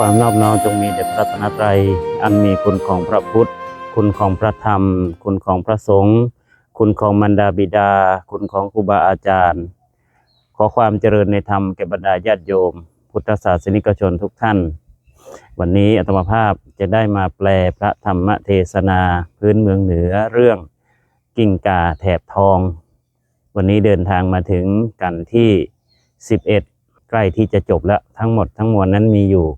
ความนอบน้อมจงมีแด่พระรัตนตรัย อันมีคุณของพระพุทธ คุณของพระธรรม คุณของพระสงฆ์ คุณของมารดาบิดา คุณของครูบาอาจารย์ ขอความเจริญในธรรมแก่บรรดาญาติโยม พุทธศาสนิกชนทุกท่าน วันนี้อาตมาภาพจะได้มาแปลพระธรรมเทศนาพื้นเมืองเหนือเรื่องกิ่งกาแถบทอง วันนี้เดินทางมาถึงกันที่ 11 ใกล้ที่จะจบแล้วทั้งหมดทั้งมวลนั้นมีอยู่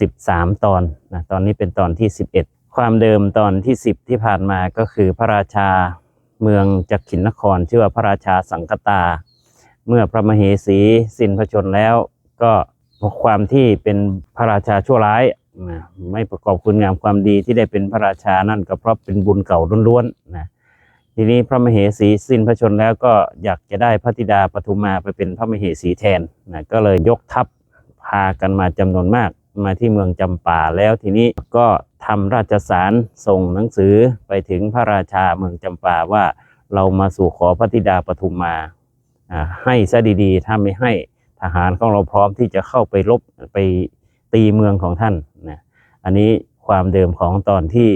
13 ตอนนะตอนนี้เป็นตอนที่ 11 ความเดิมตอนที่ 10 ที่ผ่านมาก็คือพระราชาเมืองจักขินนคร ชื่อว่าพระราชาสังกตา เมื่อพระมเหสีสิ้นพระชนแล้วก็ความที่เป็นพระราชาชั่วร้ายนะไม่ประกอบคุณงามความดีที่ได้เป็นพระราชานั่นก็เพราะเป็นบุญเก่าล้วนๆนะทีนี้พระมเหสีสิ้นพระชนแล้วก็อยากจะได้พระธิดาปทุมมาไปเป็นพระมเหสีแทนนะก็เลยยกทัพพากันมาจำนวนมาก มาที่เมืองจำป่าแล้วทีนี้ก็ทำราชสารส่งหนังสือไปถึงพระราชาเมืองจำป่าว่าเรามาสู่ขอพระธิดาปทุมมาให้ซะดีๆ ถ้าไม่ให้ทหารของเราพร้อมที่จะเข้าไปรบไปตีเมืองของท่านนะอันนี้ความเดิมของตอนที่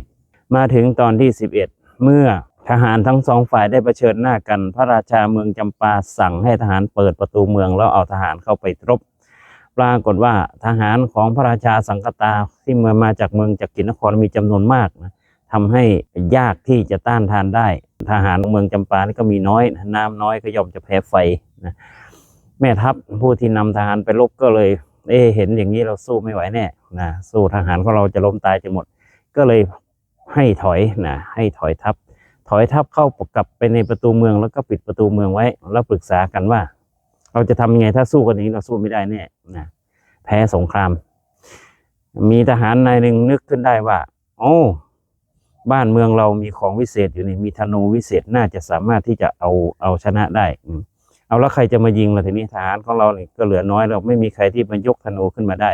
10 มาถึงตอนที่ 11 เมื่อทหารทั้งสองฝ่ายได้เผชิญหน้ากัน พระราชาเมืองจำปาสั่งให้ทหารเปิดประตูเมืองแล้วเอาทหารเข้าไปรบ ปรากฏว่าทหารของพระราชาสังกตาที่มามาจากเมืองจักรินนครมีจำนวนมากนะทำให้ยากที่จะต้านทานได้ ทหารเมืองจำปานี่ก็มีน้อย น้ำน้อยก็ย่อมจะแพ้ไฟนะแม่ทัพผู้ที่นำทหารไปรบก็เลย เอะเห็นอย่างนี้เราสู้ไม่ไหวแน่นะสู้ทหารของเราจะล้มตายจะหมด ก็เลยให้ถอยนะให้ถอยทัพ ถอยทัพเข้ากลับไปในประตูเมืองแล้วก็ปิดประตูเมืองไว้ แล้วปรึกษากันว่า เราจะทำยังไงถ้าสู้กันนี้เราสู้ไม่ได้แน่นะแพ้สงคราม มีทหารนายหนึ่งนึกขึ้นได้ว่า โอ้บ้านเมืองเรามีของวิเศษอยู่นี่มีธนูวิเศษน่าจะสามารถที่จะเอาเอาชนะได้อืเอาแล้วใครจะมายิงล่ะทีนี้ทหารของเราเนี่ยก็เหลือน้อยเราไม่มีใครที่มายกธนูขึ้นมาได้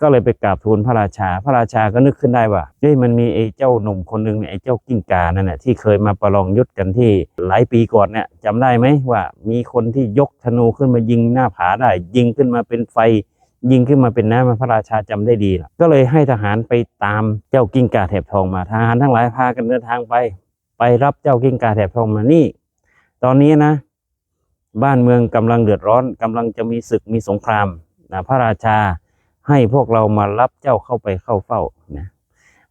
ก็เลยไปกราบทูลพระราชา พระราชาก็นึกขึ้นได้ว่าเฮ้ยมันมีไอ้เจ้าหนุ่มคนหนึ่งเนี่ยไอ้เจ้ากิ้งกานั่นแหละที่เคยมาประลองยุทธกันที่หลายปีก่อนเนี่ยจำได้ไหมว่า มีคนที่ยกธนูขึ้นมายิงหน้าผาได้ ยิงขึ้นมาเป็นไฟ ยิงขึ้นมาเป็นน้ำพระราชาจำได้ดีก็เลยให้ทหารไปตามเจ้ากิ้งกาแถบทองมาทหารทั้งหลายพากันเดินทางไป ไปรับเจ้ากิ้งกาแถบทองมานี่ ตอนนี้นะ บ้านเมืองกำลังเดือดร้อนกำลังจะมีศึกมีสงครามนะพระราชา ให้พวกเรามารับเจ้าเข้าไปเข้าเฝ้านะ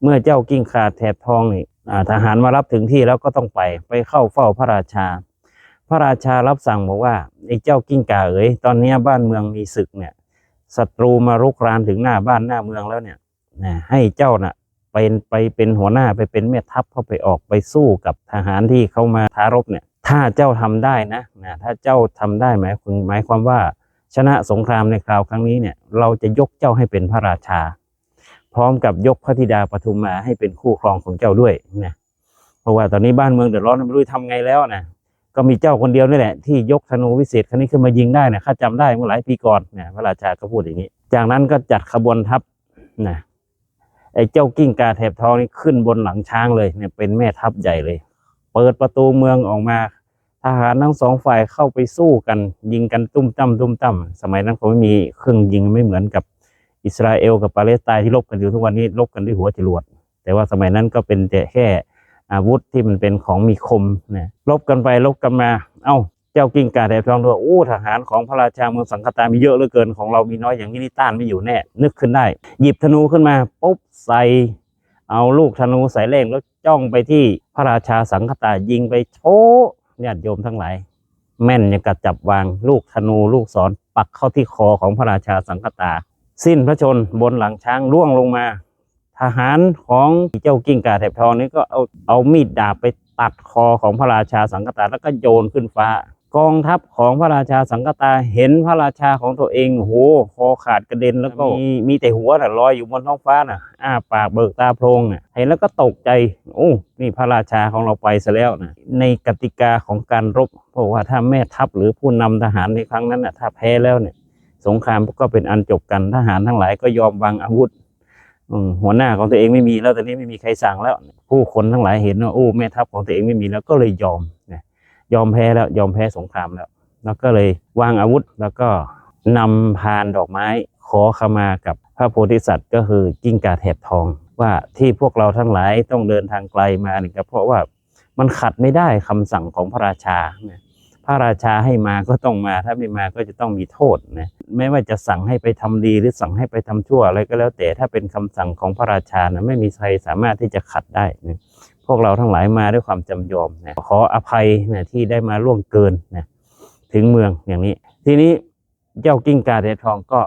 เมื่อเจ้ากิ้งกาแถบทองนี่ทหารมารับถึงที่แล้วก็ต้องไปไปเข้าเฝ้าพระราชา พระราชารับสั่งบอกว่าไอ้เจ้ากิ้งก่าเอ๋ยตอนนี้บ้านเมืองมีศึกเนี่ยศัตรูมารุกรานถึงหน้าบ้านหน้าเมืองแล้วเนี่ยนะให้เจ้าน่ะเป็นไปเป็นหัวหน้าไปเป็นแม่ทัพเข้าไปออกไปสู้กับทหารที่เข้ามาท้ารบเนี่ย ถ้าเจ้าทำได้นะนะถ้าเจ้าทำได้หมายความหมายความว่า ชนะสงครามในคราวครั้งนี้เนี่ยเราจะยกเจ้าให้เป็นพระราชา พร้อมกับยกพระธิดาปทุมมาให้เป็นคู่ครองของเจ้าด้วยนะเพราะว่าตอนนี้บ้านเมืองเดือดร้อนไม่รู้จะทำไงแล้วนะก็มีเจ้าคนเดียวนี่แหละที่ยกธนูวิเศษคันนี้ขึ้นมายิงได้นะข้าจำได้เมื่อหลายปีก่อนเนี่ยพระราชาก็พูดอย่างนี้ จากนั้นก็จัดขบวนทัพนะไอ้เจ้ากิ้งกาแถบทองนี่ขึ้นบนหลังช้างเลยเนี่ยเป็นแม่ทัพใหญ่เลย เปิดประตูเมืองออกมา ทหารทั้งสองฝ่ายเข้าไปสู้กัน ยิงกันตุ้มตั้มตุ้มตั้มสมัยนั้นเขาไม่มีเครื่องยิงไม่เหมือนกับอิสราเอลกับปาเลสไตน์ที่ลบกันอยู่ทุกวันนี้ลบกันด้วยหัวจรวด แต่ว่าสมัยนั้นก็เป็นแต่แค่อาวุธที่มันเป็นของมีคมเนี่ยลบกันไปลบกันมา เอ้า เจ้ากิ้งก่าแถบทองด้วยโอ้ทหารของพระราชาเมืองสังคตามีเยอะเหลือเกินของเรามีน้อยอย่างนี้นี่ต้านไม่อยู่แน่ นึกขึ้นได้ หยิบธนูขึ้นมาปุ๊บใส่เอาลูกธนูใส่เล่งแล้วจ้องไปที่พระราชาสังคตายิงไปโช ญาติโยมทั้งหลาย แม่นยังกัดจับวางลูกธนูลูกศรปักเข้าที่คอของพระราชาสังคตา สิ้นพระชนบนหลังช้างร่วงลงมา ทหารของเจ้ากิ้งก่าแถบทองนี้ก็เอาเอามีดดาบไปตัดคอของพระราชาสังคตาแล้วก็โยนขึ้นฟ้า กองทัพของพระราชาสังกตาเห็นพระราชาของตัวเองโอ้โหคอขาดกระเด็นแล้วก็มีมีแต่หัวน่ะลอยอยู่บนท้องฟ้าน่ะอ้าปากเบิกตาโพรงน่ะเห็นแล้วก็ตกใจโอ้นี่พระราชาของเราไปซะแล้วนะในกติกาของการรบเพราะว่าถ้าแม่ทัพหรือผู้นำทหารในครั้งนั้นน่ะถ้าแพ้แล้วเนี่ย สงครามก็เป็นอันจบกันทหารทั้งหลายก็ยอมวางอาวุธอืมหัวหน้าของตัวเองไม่มีแล้วตอนนี้ไม่มีใครสั่งแล้ว ผู้คนทั้งหลายเห็นว่าโอ้แม่ทัพของตัวเองไม่มีแล้วก็เลยยอมนะ ยอมแพ้แล้วยอมแพ้สงครามแล้ว แล้วก็เลยวางอาวุธแล้วก็นำพานดอกไม้ขอขมากับพระโพธิสัตว์ก็คือกิ้งก่าแถบทอง ว่าที่พวกเราทั้งหลายต้องเดินทางไกลมาเนี่ก็เพราะว่ามันขัดไม่ได้คำสั่งของพระราชา พระราชาให้มาก็ต้องมา ถ้าไม่มาก็จะต้องมีโทษนะ ไม่ว่าจะสั่งให้ไปทำดีหรือสั่งให้ไปทำชั่วอะไรก็แล้วแต่ ถ้าเป็นคำสั่งของพระราชานะไม่มีใครสามารถที่จะขัดได้นะ พวกเราทั้งหลายมาด้วยความจำยอมนะขออภัยนะที่ได้มาล่วงเกินนะถึงเมืองอย่างนี้ ทีนี้เจ้ากิ้งกาแถทองก็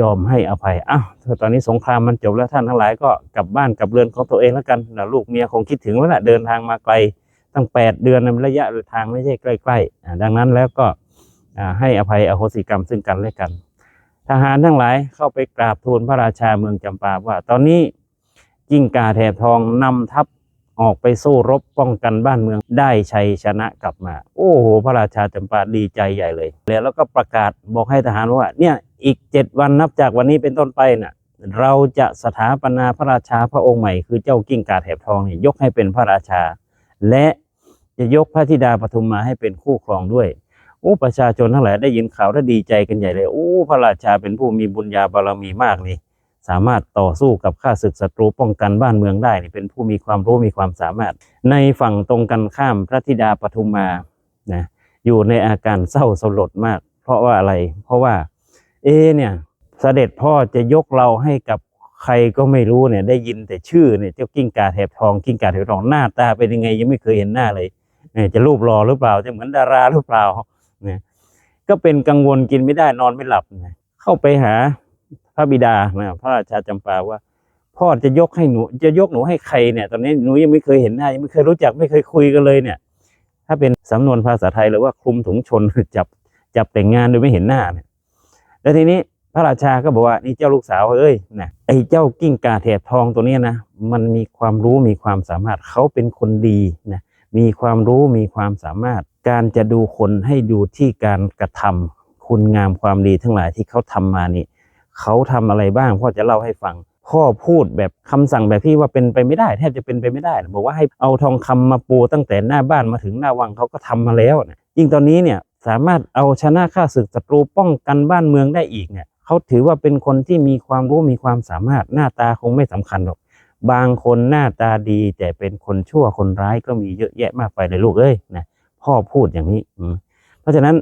ยอมให้อภัยอ้าวตอนนี้สงครามมันจบแล้วท่านทั้งหลายก็กลับบ้านกลับเรือนของตัวเองแล้วกันนะลูกเมียคงคิดถึงแล้วแหละเดินทางมาไกลตั้งแปดเดือนนะระยะทางไม่ใช่ใกล้ๆดังนั้นแล้วก็ให้อภัยอโหสิกรรมซึ่งกันและกัน ทหารทั้งหลายเข้าไปกราบทูลพระราชาเมืองจำปาว่า ตอนนี้กิ้งกาแถบทองนำทัพ ออกไปสู้รบป้องกันบ้านเมืองได้ชัยชนะกลับมา โอ้โห พระราชาจำปาดีใจใหญ่เลย แล้วก็ประกาศบอกให้ทหารว่าเนี่ยอีกเจ็ดวันนับจากวันนี้เป็นต้นไปน่ะเราจะสถาปนาพระราชาพระองค์ใหม่ คือเจ้ากิ้งกาแถบทองเนี่ยยกให้เป็นพระราชา และจะยกพระธิดาปทุมมาให้เป็นคู่ครองด้วยโอ้ประชาชนทั้งหลายได้ยินข่าวแล้วดีใจกันใหญ่เลยโอ้พระราชาเป็นผู้มีบุญญาบารมีมากนี่ สามารถต่อสู้กับข้าศึกศัตรูป้องกันบ้านเมืองได้เป็นผู้มีความรู้มีความสามารถ ในฝั่งตรงกันข้ามพระธิดาปทุมมานะอยู่ในอาการเศร้าสลดมาก เพราะว่าอะไร เพราะว่า เอเนี่ยเสด็จพ่อจะยกเราให้กับใครก็ไม่รู้เนี่ย ได้ยินแต่ชื่อเนี่ยเจ้ากิ้งก่าแถบทองกิ้งก่าแถบทองหน้าตาเป็นยังไงยังไม่เคยเห็นหน้าเลยเนี่ยจะรูปหล่อหรือเปล่าจะเหมือนดาราหรือเปล่าเนี่ยก็เป็นกังวลกินไม่ได้นอนไม่หลับเข้าไปหา ระบิดานะพระราชาจำปาว่า พ่อจะยกให้หนู จะยกหนูให้ใครเนี่ย ตอนนี้หนูยังไม่เคยเห็นหน้ายังไม่เคยรู้จักไม่เคยคุยกันเลยเนี่ย ถ้าเป็นสำนวนภาษาไทยหรือว่าคลุมถุงชนจับจับแต่งงานโดยไม่เห็นหน้าเนี่ยแล้วทีนี้พระราชาก็บอกว่านี่เจ้าลูกสาวเอ้ยนะไอ้เจ้ากิ้งกาแถบทองตัวนี้นะมันมีความรู้มีความสามารถเขาเป็นคนดีนะมีความรู้มีความสามารถ การจะดูคนให้ดูที่การกระทำคุณงามความดีทั้งหลายที่เขาทำมานี่ เขาทำอะไรบ้างพ่อจะเล่าให้ฟัง พ่อพูดแบบคำสั่งแบบที่ว่าเป็นไปไม่ได้แทบจะเป็นไปไม่ได้ บอกว่าให้เอาทองคำมาปูตั้งแต่หน้าบ้านมาถึงหน้าวังเขาก็ทำมาแล้วนะยิ่งตอนนี้เนี่ยสามารถเอาชนะข้าศึกศัตรูป้องกันบ้านเมืองได้อีกเนี่ยเขาถือว่าเป็นคนที่มีความรู้มีความสามารถหน้าตาคงไม่สำคัญหรอก บางคนหน้าตาดี แต่เป็นคนชั่วคนร้ายก็มีเยอะแยะมากไปเลยลูกเอ้ยนะพ่อพูดอย่างนี้เพราะฉะนั้น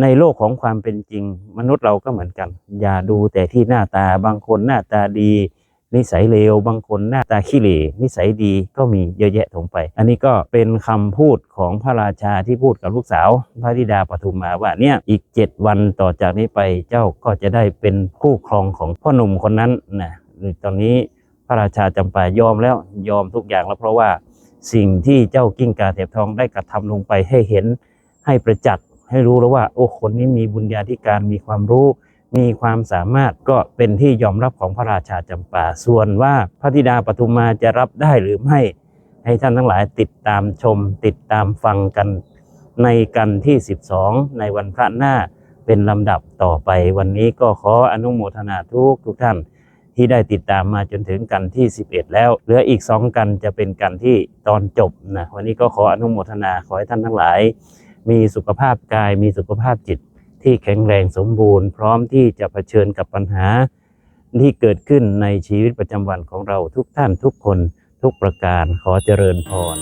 ในโลกของความเป็นจริง มนุษย์เราก็เหมือนกัน อย่าดูแต่ที่หน้าตาบางคนหน้าตาดี นิสัยเลวบางคนหน้าตาขี้เหร่นิสัยดีก็มีเยอะแยะถงไป อันนี้ก็เป็นคำพูดของพระราชาที่พูดกับลูกสาว พระธิดาปทุมมาว่าเนี่ยอีกเจ็ดวันต่อจากนี้ไปเจ้าก็จะได้เป็นคู่ครองของพ่อหนุ่มคนนั้นนะตอนนี้พระราชาจำปายอมแล้วยอมทุกอย่างแล้วเพราะว่าสิ่งที่เจ้ากิ้งกาแถบทองได้กระทำลงไปให้เห็นให้ประจักษ์ ให้รู้แล้วว่า โอ้คนนี้มีบุญญาธิการมีความรู้ มีความสามารถก็เป็นที่ยอมรับของพระราชาจำปาส่วนว่าพระธิดาปทุมมาจะรับได้หรือไม่ให้ท่านทั้งหลายติดตามชม ติดตามฟังกันในกันที่ 12 ในวันพระหน้าเป็นลำดับต่อไป วันนี้ก็ขออนุโมทนาทุกทุกท่านที่ได้ติดตามมาจนถึงกันที่ 11 แล้ว เหลืออีก 2 กันจะเป็นกันที่ตอนจบนะวันนี้ก็ขออนุโมทนาขอให้ท่านทั้งหลาย มีสุขภาพกาย มีสุขภาพจิตที่แข็งแรงสมบูรณ์ พร้อมที่จะเผชิญกับปัญหา ที่เกิดขึ้นในชีวิตประจำวันของเราทุกท่านทุกคนทุกประการขอเจริญพร